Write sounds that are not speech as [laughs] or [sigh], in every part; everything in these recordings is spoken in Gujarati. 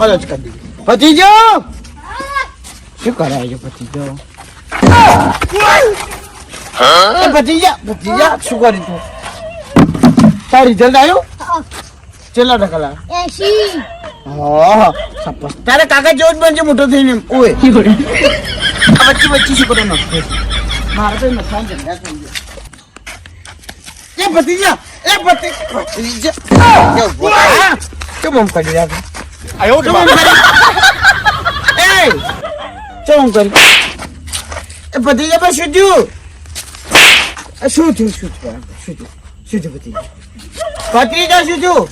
અલગ કરી દીધી ભતીજો શું કરાય છે ભતીજો ભતીજા ભતીજા શું કરી તું? તાર રિઝલ્ટ આવ્યું? કેટલા ટકા લાવ્યા એસી હા સપોસ તારે કાકા જેવો જ બનશે, મોટો થઈને. ઓય. વચ્ચે વચ્ચે શું કરો નથી મારે તો નથી ધંધા થઈ ગયા. એ ભતીજા એ ભતી ભતીજા એ ઊભો થા. કેમ આમ કરી રહ્યા છો? કેમ આમ કરી? એ કેમ આમ એ ભતીજા પણ શું શું થયું શું થયું શું થયું શું થયું ભતીજા ભતીજા શું થયું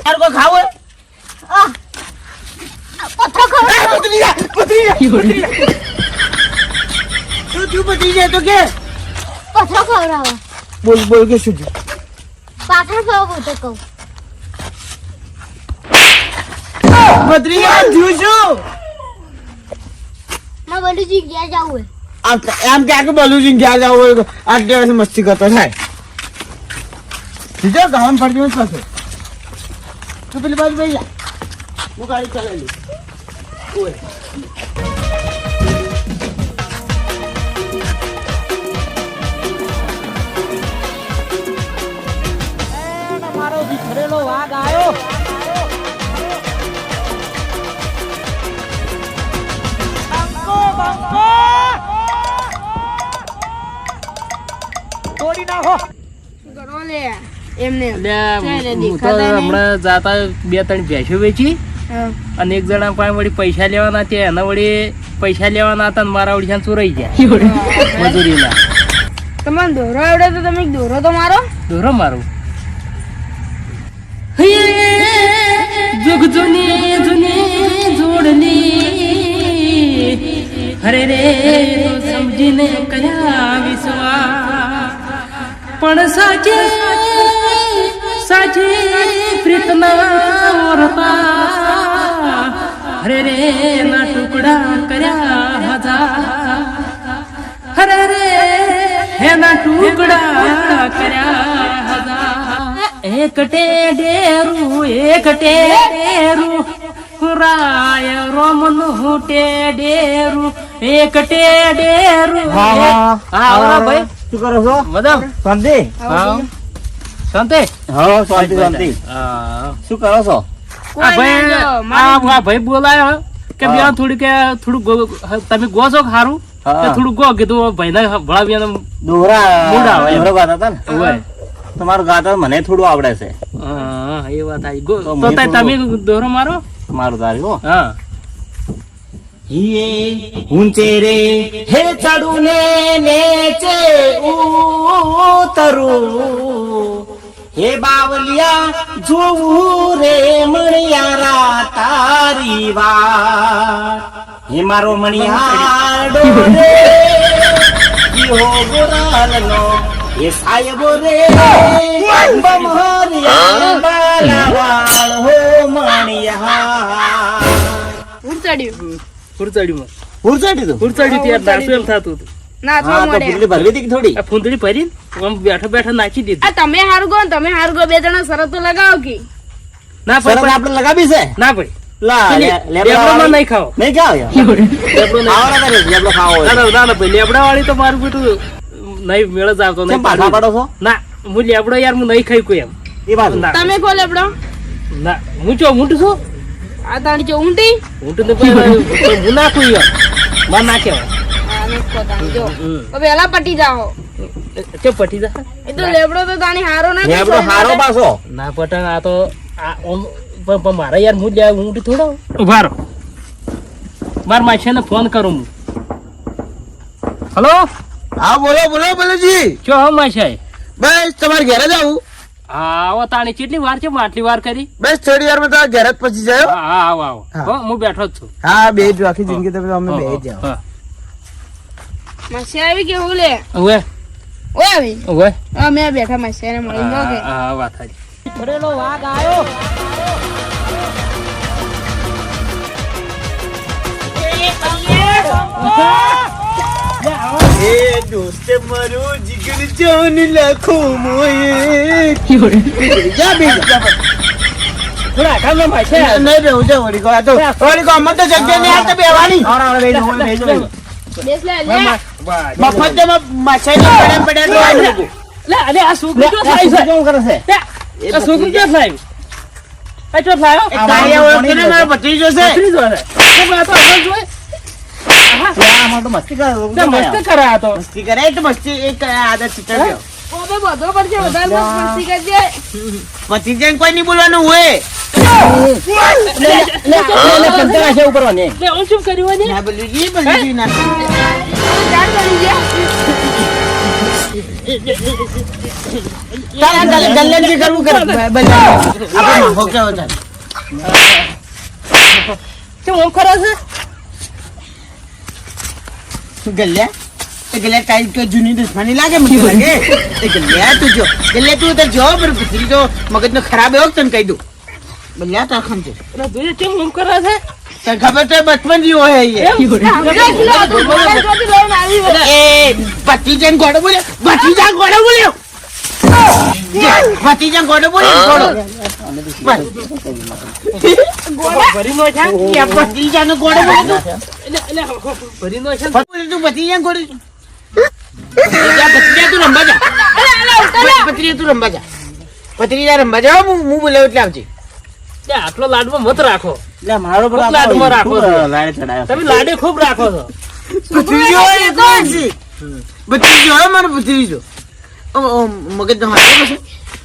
તારે કોઈ ખાવું હે? પથ્થર ખવડાવો ભત્રીજા, ભત્રીજા, ભત્રીજા. શું થયું ભત્રીજા તો કે પથ્થર ખવડાવો બોલ બોલ કે શું થયું પાછળ ખવડાવો તો કહું ભત્રીજા થયું શું ના બધું જગ્યા જવું આમ આમ કે બલુજી ગયા જાવ હોય આઠ દિવસ મસ્તી કરતો થાય. બીજો ગામ ફરતી મત પાસે તું પેલી બાજુ ભાઈ હું ગાડી ચલાવી ઓય. મારો વિખરેલો વાઘ એમને અલ્યા, ચાલે, હું તો દેખાતા નહીં. હમણાં જાતા બે ત્રણ ભેંસો વેચી અને એક જણા પાસે વળી પૈસા લેવાના હતા એના વળી પૈસા લેવાના હતા ને મારા ઓડિશા ચોરાઈ ગયા? મજૂરીના તમારે દોરો આવડે તો તમે દોરો તો મારો. દોરો મારું. જુગ જુની જુની જોડલી હરે રે તો સમજીને કર્યા વિશ્વાસ. પણ સાચે સાચે પ્રીતના ઓરતા હરે રે ના ટુકડા કર્યા હજાર હરે રે હેના ટુકડા કર્યા હજાર એક ટેડેરું એક ટેડેરું રાય રોમનું ટેડેરું એક ટેડેરું હા, હા. હા આવરા ભાઈ. શું કરો છો? મદમ સંધી હા. શાંતિ હા શાંતિ શાંતિ હા શું કરો છો આ ભાઈ આ આ ભાઈ બોલાયો કે હા. બે થોડી કે થોડું ગો- તમે ગો છો ખારું હા. કે થોડું ગો કીધું ભાઈને ભણાવ્યા દોરા મૂડ આવે એમ. દોરા ગાતા હતા ને હોય તમારું ગાતા મને થોડું આવડે છે હા એ વાત આવી ગો તો તો મને તાય તમે દોરો મારો મારું તારી હો હા ये ऊंचे रे हे चढ़ूने नेचे उतरू હે બાવલિયા જોવું રે મણિયારા તારી વાત. હે મારો મણિયાડો રે ઈહો ગોરાલનો હે સાહેબ રે બમહરિયા બાલાવાળ હો મણિયા હુરચાડ્યું હુરચાડ્યું હુરચાડ્યું તો? હુરચાડ્યું ત્યાં દાસુ એમ થતું હતું. ના તો પુટલી ભરવી હતી થોડી? ફૂંદડી ભરી આમ બેઠો બેઠો નાખી દીધી. આ તમે હારું ગો ને તમે હારું ગો બે જણા શરતો લગાવો કે. ના પડી આપણે લગાવી છે? ના પડી લા લેબડા લેબડામાં વાળી- નહીં ખાઓ. નહીં ખાવ યાર? લેબડો તારે લેબડો હોય. ના ના ના ના ભાઈ લેબડા વાળી તો મારું બેટું નહીં મેળ જ આવતો નહીં. પાછા પાડો છો? ના હું લેબડો યાર હું નહીં ખાઈ કોઈ એમ. એ બાજુ તમે કો લેબડો. ના હું ચો ઊંટ છું? આ તાણી ચો ઊંટી? ઊંટ તો હું નાખું યાર. માં નાખે આ ને જો પેલા પટી જાઓ. ચો પટી જા? એ તો લેબડો તો તાણી હારો ના લેબડો હારો પાછો. ના પતંગ આ તો આ ઓમ પણ પણ મારે યાર હું લે હું થોડો. ઊભા રહો. માર માછીને ફોન કરું હું. હલો હા બોલો બોલો બોલોજી ચો હા માછાઈ બસ તમારે ઘરે જ આવું. હા આવો તાણી કેટલી વાર છે? આટલી વાર કરી? બસ થોડી વારમાં ઘરે જ પછી જાય. હા હા આવો આવો. હા. હું બેઠો જ છું. હા બે જ આખી જિંદગી તમે અમે બે જ જાઓ. માસી આવી કે હું લે. ઓય આવી. ઉવે. હા મેં બેઠા માસી ને મળી ગયો કે હા હા, વાત સાચી. વિખરેલો વાઘ આવ્યો એ દોસ્તે મારો જીગર જાન લાખો મોએ જા બે જા થોડા આઘામાં માછે. નહીં બેવું છે વળી કહો. તો વળી જગ્યા નહીં આ તો બેવાની. જે ક્યાં ક્યાં ક્યાં ને જો મસ્ત કરે આ તો. મસ્તી કરે એ તો. મસ્તી એક આદત છે કરજે. ભત્રીજાને કોઈ નહીં બોલવાનું હોય. લે, ને? ના જી, જી, ના. ગલ- જે છે? એ ગલ્યા જૂની દુશ્મની લાગે મને લાગે એ ગલ્યા તું જો ગલ્યા તું તો જો પણ ભત્રીજો મગજનો ખરાબ એવો તને કહી દઉં ગલ્યા તો ખમ અલા, જોઈએ કેમ આમ કરે છે? તને ખબર તો બચપન જેવો હે એ. એ ભત્રીજાને ગોળો બોલ્યો ભત્રીજા ગોડો બોલ્યો ભત્રીજા ગોળો બોલ્યો ગોળો ભરીનો છે? એ નો ગોડો બોલ્યો તું. એટલે- એટલે છે? તું ગોળો ભત્રીજા ભત્રીજા તું રમવા જા. ભત્રીજા તું રમવા જા. ભત્રીજા રમવા જા હું હું બોલાવું એટલે આવજે. આટલો લાડમાં મત રાખો. મારો ખૂબ રાખો તમે લાડે ખૂબ રાખો છો. ભત્રીજો એ કોણ? છે? ભત્રીજો મારો ભત્રીજો ઓ, ઓ, હાથો છે.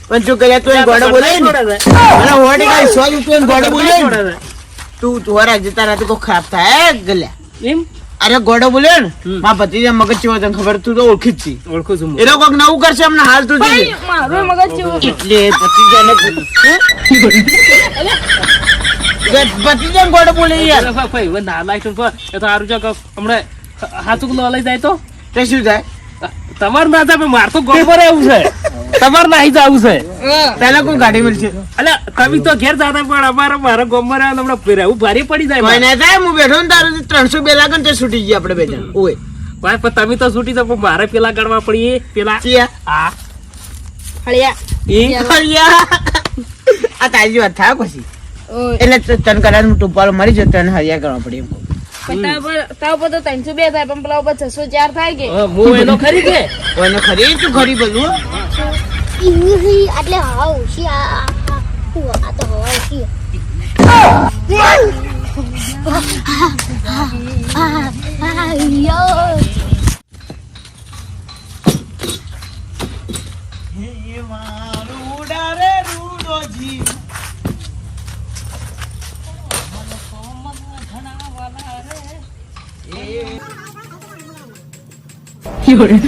પણ જો ગયા તું એને બોલાય ને. મને હોડે કાંઈ સો રૂપિયા ગોળો બોલ્યો છોડે તું તોરા જતા રાતે ખરાબ થાય ગલ્યા. એમ? અરે ગોડો બોલ્યો ને ભત્રીજા મગજ ચેવો તને ખબર તું તો ઓળખી જ છી ઓળખું છું. એ લોકો નવું કરશે હમણાં હાલ તું જોઈએ મારું મગજ જેવું એટલે ભત્રીજાને હે? ભત્રીજાને ગોળો બોલે યાર. ભાઈ, ભાઈ, હવે નાલાયક છું, એ તો હારું છે હમણે હમણાં હાથું કિલો લઈ જાય તો? તે શું થાય? તમાર માથા જાય મારતો મારે પર એવું છે. તમારે નાહી જવું છે. પેલા કોઈ ગાડી મળશે. અલ્યા કવિ તો ઘેર જતા પણ અમારે મારા ગોબર હમણાં પહેરાવું ભારે પડી જાય કોઈ થાય હું બેઠો ને તારું ત્રણસો બે લાગે ને છૂટી ગયા આપણે બેઠા ઓય. ભાઈ પણ તમે તો છૂટી જાવ પણ મારે પેલા ગણવા પડીએ. પેલા હા. આ હળિયા. એ હળિયા. આ તારી વાત થાય પછી. ઓય. એટલે તન કદાચ હું ટુપાલો મરી જતો તને હળિયા કરવા પડે એમ કહું. પણ પર તો ત્રણસો બે થાય પણ પેલા ઉપર છસો ચાર થાય કે? હું એનો ખરી કે? કોઈને ખરી? તું ખરી બોલું એટલે હવા ઓછી આ આ- આ આ તો હવા ઓછી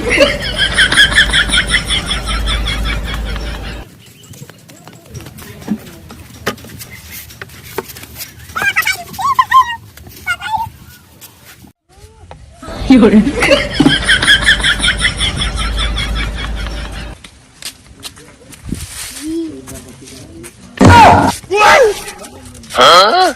યો આ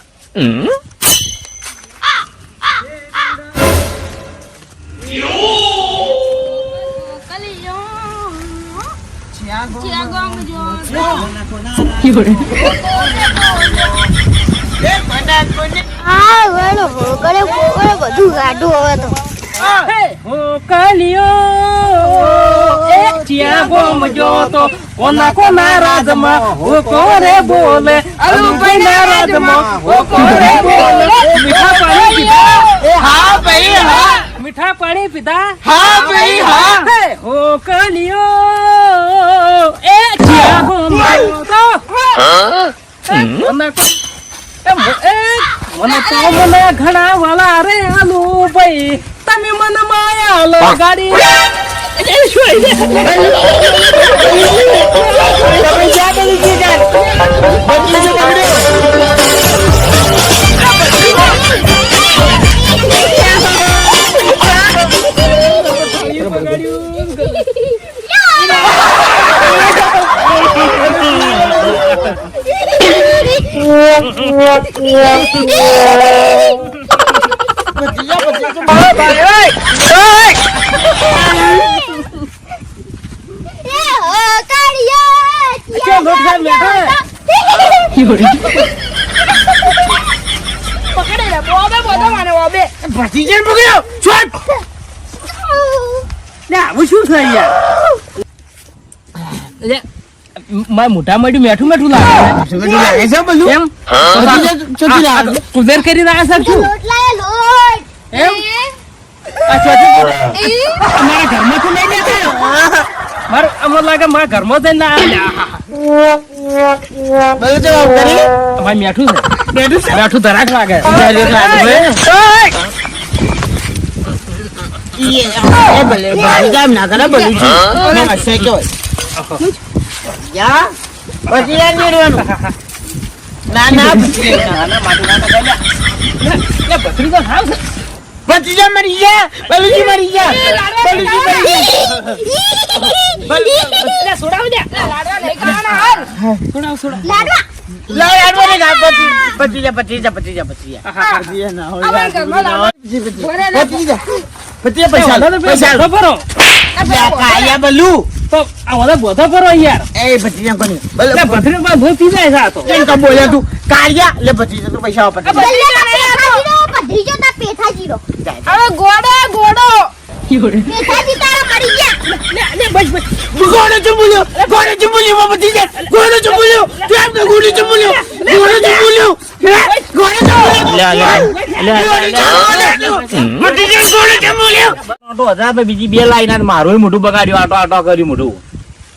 ગોમ જોતો કોના કોના રાજમાં ઓ કોરે બોલે. અલુભાઈ ના રાજમાં ઓ કોરે બોલે. મીઠા પાણી પીધા. હા ભાઈ હા. મીઠા પાણી પીધા. હા ભાઈ હા. હો કલિયો એ જોતો એ, કોના કો- એ મ- એ, મને તો મને ઘણા વાલા રે આલુ ભાઈ. તમે મને માયા લગાડી એ શું છે? તમે ક્યાં ગઈ છે જાન? બદલી જો પકડ્યો. બદલી જો, બદલી જો. મારો ભાઈ, ઓય! ઓય! એ હો કાળિયા કેમ લોટ ખાઈને બેઠા? પકડી લે ઓબે બધો મને ઓબે ભત્રીજાને પકડ્યો છોડ લે આવું શું થાય યાર લે મારા મોઢા મળ્યું મેઠું મેઠું લાગે કુદેર કરી રહ્યા સર શું લોટ લાયા લોટ એમ આ ચોથી કુદેર. મારા ઘરમાં તો નહીં બેઠા મારું અમને લાગે મારા ઘરમાં જઈને ના બધું જવાબ કરી. અમારે મેઠું છે. મેઠું છે? મેઠું ધરાક લાગે. ના. ના ગાલ્યા. લે, હાવ છે. ભત્રીજા મરી ગયા બલુજી મરી ગયા બલુજી મરી ગયા સોડાવો લે. લાડવા નહીં ખાવાના હાલ સોડાવો, સોડાવો. લાડવા પૈસા ઓલા લો, તો પેથાજી રો. હવે ગોડો ગોડો પેથાજી તારા મરી ગયા. કેમ બીજી બે લાઈન મારું મોઢું બગાડ્યું આટો આટો કર્યું મોઢું.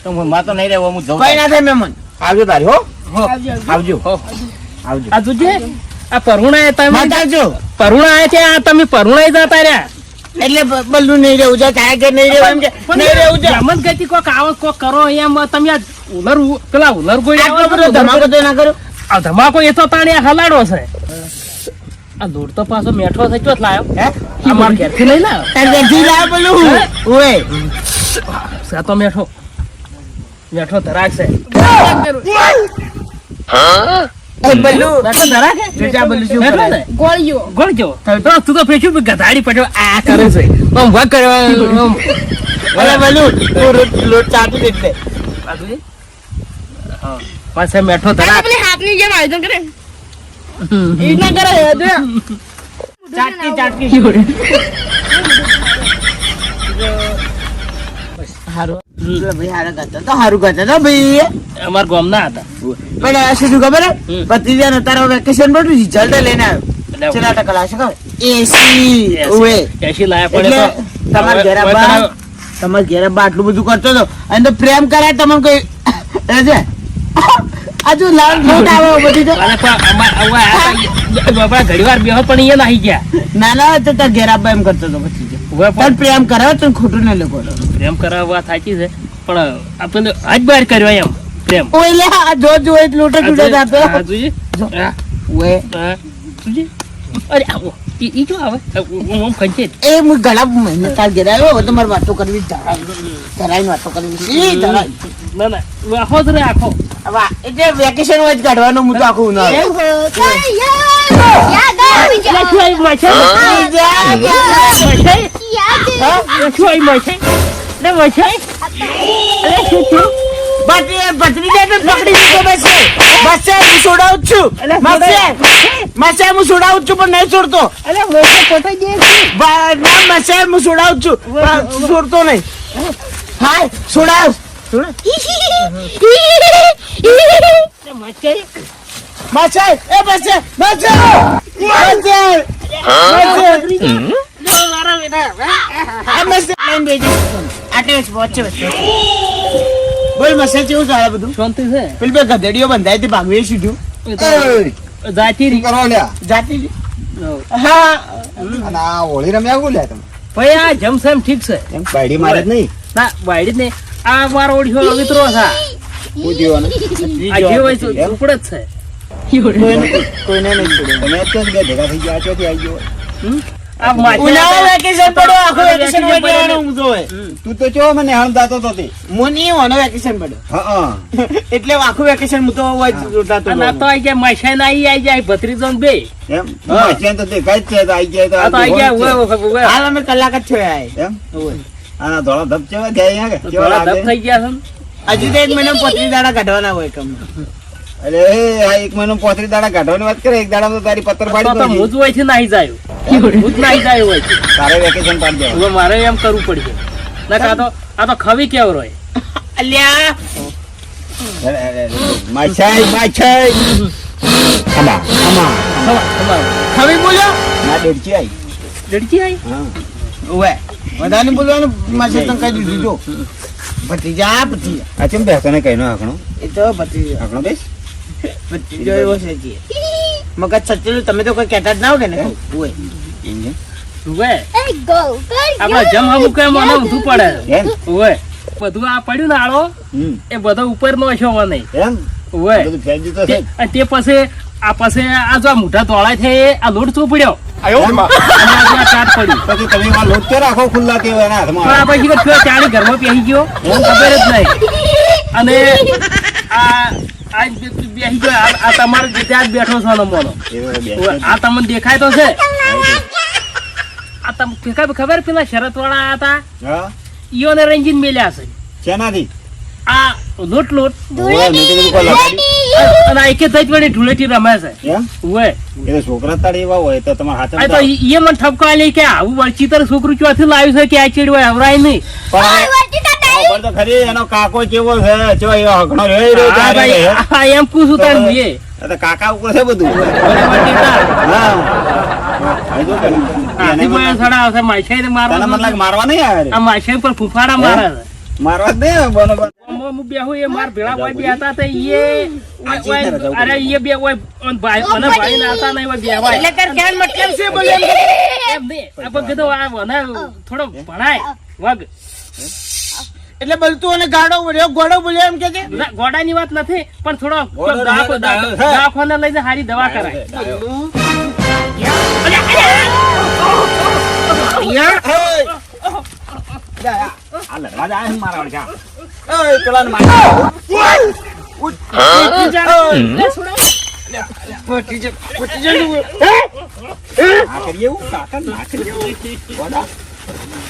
તો હું માં તો નહીં રહેવો હું જઉં. કઈ ના થાય મેમન આવજો તારી હો. આવજો હો. આવજો. આ જોજે, આ પરુણા તમે છે આ તમે પરુણાઈ જતા રહ્યા. એટલે બલ્લુ નહીં રહેવું છે તારા ઘેર નહીં રહેવું એમ કે નહીં રહેવું છે જમન ગતિ કોક આવો કોક કરો એમ તમે આ ઉલર પેલા ઉલર કોઈ ધમાકો તો ના કર્યો? આ ધમાકો એ તો તાણે હલાડો છે. આ દૂર તો પાછો મેઠો થઈ ચોથ લાયો. હે? આ ઘેરથી લઈ લાયો. તાર ઘેરથી લાવ બલ્લુ ઓએ આ તો મેઠો. મેઠો ધરાક છે. હે? જોજા બલ્લુ શું મેઠો કરે? ને? ગોળીઓ. ગોળજો તો તું તો ફેંચ્યું બી ગધાડી પડ્યો. આ કરે છે. આમ વાગ કર્યો આમ. અરે બલ્લુ તું રોટ લોટ ચાટું દે એટલે. આ જોજે. હા. પાછો મેઠો આ ધરાક. પેલી હાથની જેમ આયોજન કરે. એ કરે ચાટકી ચાટકી. [laughs] હારું. ભાઈ હારું કરતો તો હારું કરતો તો ભાઈ. અમારા ગામના હતા. પણ આ શું ખબર હે? હમ. તારો વેકેશન પડ્યું રિઝલ્ટ લઈને આવ્યો. એટલે ટકા લાવશે ખબર? એસી ઓએ એસી લાયા પડે એટલે તો. ઘેર બા તને- તમારા બા આટલું બધું કરતો હતો. અને તો પ્રેમ કરાય તમને કોઈ છે આજુ લાલ લોટ આવે બધી તો. તો બેહો પણ એ નાહી ગયા. નાના તો તાર ઘેર આપવા એમ કરતો હતો પછી પણ. પ્રેમ કરાવે તો ખોટું ના લોકો પ્રેમ કરાવવા સાચી છે પણ આપણે આજ બહાર કર્યો એમ પ્રેમ. ઓલે આ જો જો એક લોટો તૂટે જોજે, આપે જોજે. અરે આવો ઈ જો આવે. હું ખંચે એ હું ઘણા મહિને તાર ઘેર આવ્યો તમારે વાતો કરવી જ ધરાય વાતો કરવી છે. ના ના આખો જ રે આખો. હવે એટલે વેકેશન જ કાઢવાનું હું તો આખું. એમ? હો, છોડાવું છું. પણ નહીં છોડતો. ના, બસે, હું છોડાવું છું, છોડતો નહીં. હા. છોડાવ. પહોંચે, બસે. બોલ મસે કેવું ચાલે છે સીધું જાતી હતી. હો. હોળી રમ્યા બોલ્યા તમે ભાઈ આ જમસમ ઠીક છે એમ પાડી મારે જ નહીં ના વાયડી જ નહીં આ વાર ઓળખ્યો અવિત્રો છે. હોય છે ઉપડે જ છે. કોઈને કોઈને નહીં છોડ્યું. તમે અત્યારે બે ભેગા થઈ ગયા ચોથી આવી ગયો. આ ઉનાળો વેકેશન પડ્યો આખો આખો વેકેશન વેકેશન પડ્યો હું જોવે તું તો ચો મને હાણ દાતો તો. તે નહીં વેકેશન પડ્યો. હા [laughs] એટલે આખું વેકેશન હું તો હોય તો અને આ તો આઈ ગયા માછાઈ ના આઈ જાય ભત્રીજો ને બે. એમ? મચ્યા તો દેખાય જ છે તો આવી ગયા તો આ તો આઈ ગયા. હાલ અમે કલાક જ છો. એમ? આના ધોળા ધબ કેવા ગયા અહીંયા કે? કેવા ધબ થઈ ગયા છે. હજી તો એક મહિના પથરી દાડા કાઢવાના હોય કમ અરે આ એક મહિનો પથરી દાડા કાઢવાની વાત કરે એક દાડા તો તારી પત્તર તો પાડી તો હું જ હોય છે નાહી જાય. હું જ નાહી જાય હોય છે. તારે વેકેશન પાડી દે મારે એમ કરવું પડશે. ના આ તો આ તો ખવી કેવ રોય અલ્યા. માછાઈ માછાઈ. ખમા ખમા. ખવા- ખવા. બોલ્યો ના દેડકી આઈ. લડકી આઈ? હા. ઓવે બધાને બોલવાનું માસે તને કહી દીધું જો. ભતીજા ભતીજા આ ચેમ બેસતો ને કઈ નો આખણો એ તો ભતીજો આખણો બેસ. ભત્રીજો એવો છે જી. મગજ સચેલું તમે તો કોઈ કહેતા જ ના હો? કે ને ગો કર જમ હમું કે મને ઊંધું પડે. એમ? ઉવે. બધું આ પડ્યું ને આળો એ બધો ઉપર નો છો મને દીધું તે છે પછી આ પછી આ જો આ મોઢા તોળાય છે આ લોટ ચોપડ્યો. પછી તમે એમાં લોટ તો રાખો ખુલ્લા તે એના હાથમાં. પછી ચાલી ઘરમાં પહેરી ગયો. ખબર જ નહીં. અને આ આ બેસી ગયો. આ- આ તમારે ત્યાં જ બેઠો છો ને મોનો. એવો આ તમને દેખાય તો છે? આ તમને ખબર પેલા શરત વાળા હતા ઈઓને રંજીન મેલ્યા છે. શેનાથી? આ લોટ લોટ. તો. અને આ એકે થઈ જ વળી ધૂળેટી રમે છે. એ છોકરા એવા હોય તો તમારા આ હાથે તો ઈ ઈ મને ઠપકો આલી કે આવું વળચીતર છોકરું ચોથી લાવ્યું છે કે આ હવરાય નહીં. પણ તો ખરી એનો કાકો કેવો છે રહ્યો એ હા ત્યારે ભાઈ, રહ્યો. આ એમ પૂછું તાર હું તો કાકા ઉપર છે બધું. હા. આ જો મારવા નહીં આવે આ માછાઈ પર ફૂફાડા મારે મારવા જ બરોબર. આમાં હું બેહું એ માર ભેળા કોઈ બે હતા તે ઈએ. આ ચીજ ને રજાઉ અરે ઈએ બે કોઈ ભાઈ મને ભાઈ ના હતા નહીં ઓય એટલે તાર ધ્યાન મતલબ છે બોલે એમ એમ આપણે કીધું આ મને થોડો ભણાય વગ. એટલે બલતું અને ગાડો બોલ્યો ગોડો બોલ્યો એમ કે છે? ના, ગોડાની વાત નથી પણ થોડો. દવાખાને લઈને સારી દવા કરાય. આ લડવા જાય મારા વડે ઓય પેલા માર ભતીજો ભતીજો આ કરીએ એવું? કાકા ના કરીએ એવું.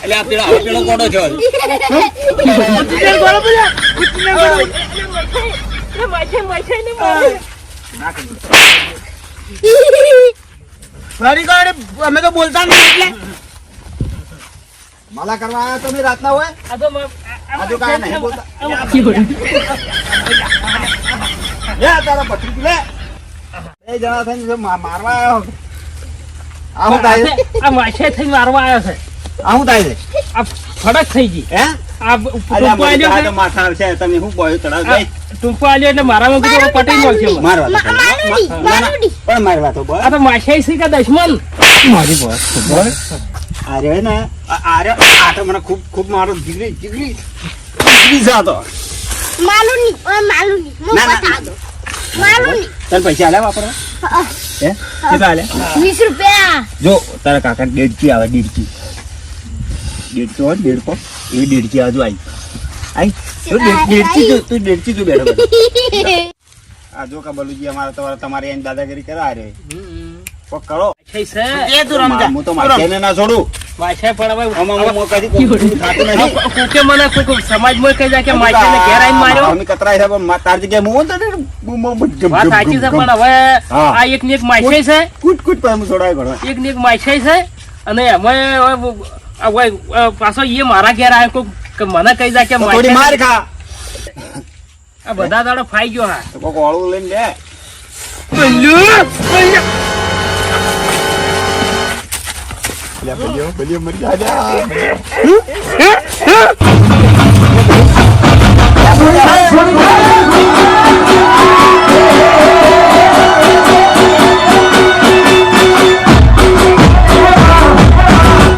એટલે આ પેલા હવે પેલો ગોડો છે. ના કરીએ. ફરી ગાડે અમે તો બોલતા નહીં એટલે. માલા કરવા આવ્યા તમે રાતના હોય? આ તો મ- કાંઈ નહીં બોલતા. લે તારા પત્રી લે. બે જણા થઈને મારવા આવ્યો આ થાય આ માછે થઈને મારવા આવ્યો છે. આ થાય છે? આ ફડક થઈ ગઈ. હે? આ આલ્યો તો માથા છે તમે શું બોય આ ટૂંપો આલ્યો એટલે મારામાં કીધું પટી નાખ્યો. મારવા પણ મારવા તો બોલ. આ તો માછાઈ છે કે દશમન? મારી બોસ બોલ ને આ આ રહ્યો આ તો મને ખૂબ ખૂબ મારો જીગરી જીગરી જીગરી જાતો. માલુની ઓય માલુની હું ના, ના, બતા દો માલુની. તને પૈસા આલ્યા વાપરવા? હે? કેટલા આલ્યા? વીસ રૂપિયા. જો તારા કાકા દેડકી આવે દેડકી દેડકી હોય ને દેડકો એ દેડકી આજુ આવી આઈ. તું દેડકી જો તું દેડકી જો બેઠો [laughs] આ જો કબલુજી બલુજી અમારે તમારે તમારે એની દાદાગીરી કરા રે. હમ. કરો. છે. એ તું રમજા હું તો માથે ના છોડું માછાઈ પણ હવે આમાં હું કદી થાતું આ કોકે મને કોક સમાજમાં કહી જાય કે માછાઈને ઘેર આવીને માર્યો? અમે કતરાય છે પણ મા- તાર જગ્યાએ હું વાત સાચી છે પણ હવે આ એક ની એક માછાઈ છે. કૂટ કૂટ પર હું છોડાય ઘણો. એક ની એક માછાઈ છે. અને અમે હવે પાછો એ મારા ઘેર આવ્યો કોક કે મને કહી જાય કે માર ખા. આ બધા દાડો ફાઈ ગયો હા. તો કોક ઓળું લઈને લે. લે બલ્યો બલ્યો મરી જા